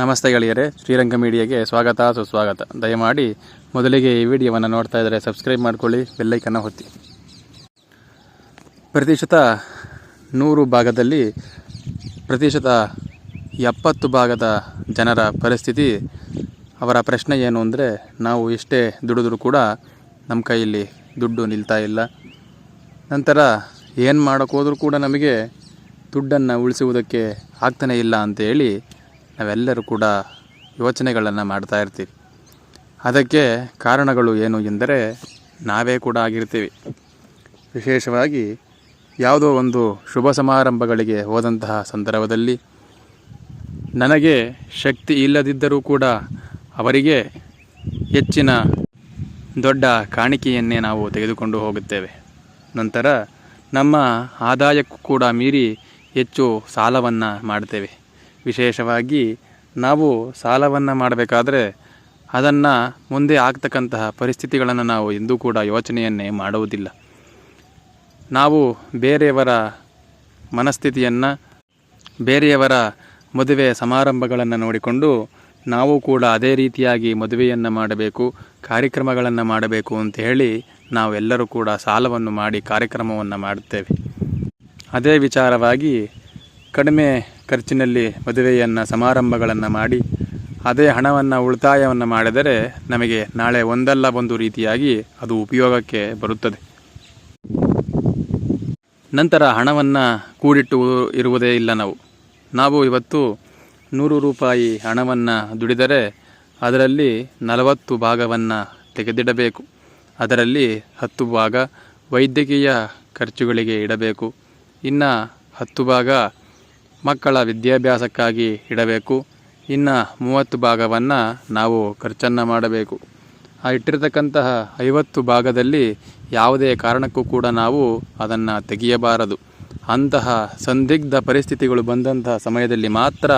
ನಮಸ್ತೆ ಗೆಳೆಯರೆ, ಶ್ರೀರಂಗ ಮೀಡಿಯಾಗೆ ಸ್ವಾಗತ, ಸುಸ್ವಾಗತ. ದಯಮಾಡಿ ಮೊದಲಿಗೆ ಈ ವಿಡಿಯೋವನ್ನು ನೋಡ್ತಾ ಇದ್ದರೆ ಸಬ್ಸ್ಕ್ರೈಬ್ ಮಾಡ್ಕೊಳ್ಳಿ ಬೆಲ್ಲೈಕನ್ನು ಹೊತ್ತಿ ಪ್ರತಿಶತ ನೂರು ಭಾಗದಲ್ಲಿ ಪ್ರತಿಶತ ಎಪ್ಪತ್ತು ಭಾಗದ ಜನರ ಪರಿಸ್ಥಿತಿ, ಅವರ ಪ್ರಶ್ನೆ ಏನು ಅಂದರೆ, ನಾವು ಎಷ್ಟೇ ದುಡಿದ್ರೂ ಕೂಡ ನಮ್ಮ ಕೈಯಲ್ಲಿ ದುಡ್ಡು ನಿಲ್ತಾ ಇಲ್ಲ. ನಂತರ ಏನು ಮಾಡೋಕ್ಕೋದ್ರೂ ಕೂಡ ನಮಗೆ ದುಡ್ಡನ್ನು ಉಳಿಸುವುದಕ್ಕೆ ಆಗ್ತಾನೇ ಇಲ್ಲ ಅಂತೇಳಿ ನಾವೆಲ್ಲರೂ ಕೂಡ ಯೋಚನೆಗಳನ್ನು ಮಾಡ್ತಾ ಇರ್ತೀವಿ. ಅದಕ್ಕೆ ಕಾರಣಗಳು ಏನು ಎಂದರೆ ನಾವೇ ಕೂಡ ಆಗಿರ್ತೀವಿ. ವಿಶೇಷವಾಗಿ ಯಾವುದೋ ಒಂದು ಶುಭ ಸಮಾರಂಭಗಳಿಗೆ ಹೋದಂತಹ ಸಂದರ್ಭದಲ್ಲಿ ನನಗೆ ಶಕ್ತಿ ಇಲ್ಲದಿದ್ದರೂ ಕೂಡ ಅವರಿಗೆ ಹೆಚ್ಚಿನ ದೊಡ್ಡ ಕಾಣಿಕೆಯನ್ನೇ ನಾವು ತೆಗೆದುಕೊಂಡು ಹೋಗುತ್ತೇವೆ. ನಂತರ ನಮ್ಮ ಆದಾಯಕ್ಕೂ ಕೂಡ ಮೀರಿ ಹೆಚ್ಚು ಸಾಲವನ್ನು ಮಾಡ್ತೇವೆ. ವಿಶೇಷವಾಗಿ ನಾವು ಸಾಲವನ್ನು ಮಾಡಬೇಕಾದ್ರೆ ಅದನ್ನು ಮುಂದೆ ಆಗ್ತಕ್ಕಂತಹ ಪರಿಸ್ಥಿತಿಗಳನ್ನು ನಾವು ಎಂದೂ ಕೂಡ ಯೋಚನೆಯನ್ನೇ ಮಾಡುವುದಿಲ್ಲ. ನಾವು ಬೇರೆಯವರ ಮನಸ್ಥಿತಿಯನ್ನು, ಬೇರೆಯವರ ಮದುವೆ ಸಮಾರಂಭಗಳನ್ನು ನೋಡಿಕೊಂಡು ನಾವು ಕೂಡ ಅದೇ ರೀತಿಯಾಗಿ ಮದುವೆಯನ್ನು ಮಾಡಬೇಕು, ಕಾರ್ಯಕ್ರಮಗಳನ್ನು ಮಾಡಬೇಕು ಅಂತ ಹೇಳಿ ನಾವೆಲ್ಲರೂ ಕೂಡ ಸಾಲವನ್ನು ಮಾಡಿ ಕಾರ್ಯಕ್ರಮವನ್ನು ಮಾಡುತ್ತೇವೆ. ಅದೇ ವಿಚಾರವಾಗಿ ಕಡಿಮೆ ಖರ್ಚಿನಲ್ಲಿ ಮದುವೆಯನ್ನು, ಸಮಾರಂಭಗಳನ್ನು ಮಾಡಿ, ಅದೇ ಹಣವನ್ನು, ಉಳಿತಾಯವನ್ನು ಮಾಡಿದರೆ ನಮಗೆ ನಾಳೆ ಒಂದಲ್ಲ ಒಂದು ರೀತಿಯಾಗಿ ಅದು ಉಪಯೋಗಕ್ಕೆ ಬರುತ್ತದೆ. ನಂತರ ಹಣವನ್ನು ಕೂಡಿಟ್ಟು ಇರುವುದೇ ಇಲ್ಲ ನಾವು. ನಾವು ಇವತ್ತು ನೂರು ರೂಪಾಯಿ ಹಣವನ್ನು ದುಡಿದರೆ ಅದರಲ್ಲಿ ನಲವತ್ತು ಭಾಗವನ್ನು ತೆಗೆದಿಡಬೇಕು. ಅದರಲ್ಲಿ ಹತ್ತು ಭಾಗ ವೈದ್ಯಕೀಯ ಖರ್ಚುಗಳಿಗೆ ಇಡಬೇಕು. ಇನ್ನು ಹತ್ತು ಭಾಗ ಮಕ್ಕಳ ವಿದ್ಯಾಭ್ಯಾಸಕ್ಕಾಗಿ ಇಡಬೇಕು. ಇನ್ನು ಮೂವತ್ತು ಭಾಗವನ್ನು ನಾವು ಖರ್ಚನ್ನು ಮಾಡಬೇಕು. ಆ ಇಟ್ಟಿರತಕ್ಕಂತಹ ಐವತ್ತು ಭಾಗದಲ್ಲಿ ಯಾವುದೇ ಕಾರಣಕ್ಕೂ ಕೂಡ ನಾವು ಅದನ್ನು ತೆಗೆಯಬಾರದು. ಅಂತಹ ಸಂದಿಗ್ಧ ಪರಿಸ್ಥಿತಿಗಳು ಬಂದಂತಹ ಸಮಯದಲ್ಲಿ ಮಾತ್ರ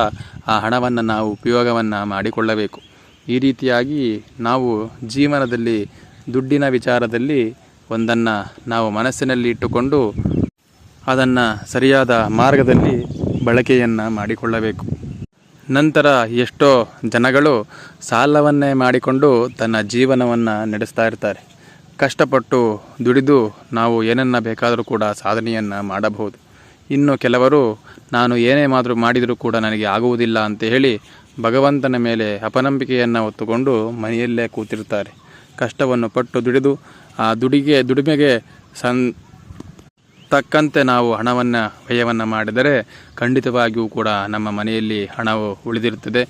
ಆ ಹಣವನ್ನು ನಾವು ಉಪಯೋಗವನ್ನು ಮಾಡಿಕೊಳ್ಳಬೇಕು. ಈ ರೀತಿಯಾಗಿ ನಾವು ಜೀವನದಲ್ಲಿ, ದುಡ್ಡಿನ ವಿಚಾರದಲ್ಲಿ ಒಂದನ್ನು ನಾವು ಮನಸ್ಸಿನಲ್ಲಿ ಇಟ್ಟುಕೊಂಡು ಅದನ್ನು ಸರಿಯಾದ ಮಾರ್ಗದಲ್ಲಿ ಬಳಕೆಯನ್ನು ಮಾಡಿಕೊಳ್ಳಬೇಕು. ನಂತರ ಎಷ್ಟೋ ಜನಗಳು ಸಾಲವನ್ನೇ ಮಾಡಿಕೊಂಡು ತನ್ನ ಜೀವನವನ್ನು ನಡೆಸ್ತಾ ಇರ್ತಾರೆ. ಕಷ್ಟಪಟ್ಟು ದುಡಿದು ನಾವು ಏನನ್ನ ಬೇಕಾದರೂ ಕೂಡ ಸಾಧನೆಯನ್ನು ಮಾಡಬಹುದು. ಇನ್ನು ಕೆಲವರು, ನಾನು ಏನೇ ಮಾದರೂ ಮಾಡಿದರೂ ಕೂಡ ನನಗೆ ಆಗುವುದಿಲ್ಲ ಅಂತ ಹೇಳಿ ಭಗವಂತನ ಮೇಲೆ ಅಪನಂಬಿಕೆಯನ್ನು ಹೊತ್ತುಕೊಂಡು ಮನೆಯಲ್ಲೇ ಕೂತಿರ್ತಾರೆ. ಕಷ್ಟವನ್ನು ಪಟ್ಟು ದುಡಿದು, ಆ ದುಡಿಗೆ, ದುಡಿಮೆಗೆ ಸನ್ ತಕ್ಕಂತೆ ನಾವು ಹಣವನ್ನು, ವ್ಯಯವನ್ನು ಮಾಡಿದರೆ ಖಂಡಿತವಾಗಿಯೂ ಕೂಡ ನಮ್ಮ ಮನೆಯಲ್ಲಿ ಹಣವು ಉಳಿದಿರುತ್ತದೆ.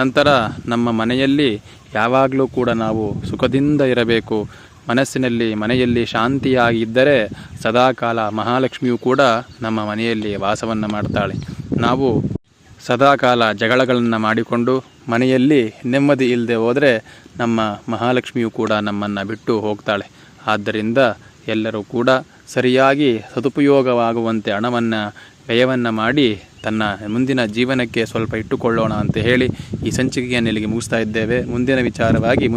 ನಂತರ ನಮ್ಮ ಮನೆಯಲ್ಲಿ ಯಾವಾಗಲೂ ಕೂಡ ನಾವು ಸುಖದಿಂದ ಇರಬೇಕು. ಮನಸ್ಸಿನಲ್ಲಿ, ಮನೆಯಲ್ಲಿ ಶಾಂತಿಯಾಗಿದ್ದರೆ ಸದಾಕಾಲ ಮಹಾಲಕ್ಷ್ಮಿಯೂ ಕೂಡ ನಮ್ಮ ಮನೆಯಲ್ಲಿ ವಾಸವನ್ನು ಮಾಡ್ತಾಳೆ. ನಾವು ಸದಾಕಾಲ ಜಗಳಗಳನ್ನು ಮಾಡಿಕೊಂಡು ಮನೆಯಲ್ಲಿ ನೆಮ್ಮದಿ ಇಲ್ಲದೆ ಹೋದರೆ ನಮ್ಮ ಮಹಾಲಕ್ಷ್ಮಿಯು ಕೂಡ ನಮ್ಮನ್ನು ಬಿಟ್ಟು ಹೋಗ್ತಾಳೆ. ಆದ್ದರಿಂದ ಎಲ್ಲರೂ ಕೂಡ ಸರಿಯಾಗಿ ಸದುಪಯೋಗವಾಗುವಂತೆ ಹಣವನ್ನು, ವ್ಯಯವನ್ನು ಮಾಡಿ ತನ್ನ ಮುಂದಿನ ಜೀವನಕ್ಕೆ ಸ್ವಲ್ಪ ಇಟ್ಟುಕೊಳ್ಳೋಣ ಅಂತ ಹೇಳಿ ಈ ಸಂಚಿಕೆಯನ್ನು ಇಲ್ಲಿಗೆ ಮುಗಿಸ್ತಾ ಇದ್ದೇವೆ. ಮುಂದಿನ ವಿಚಾರವಾಗಿ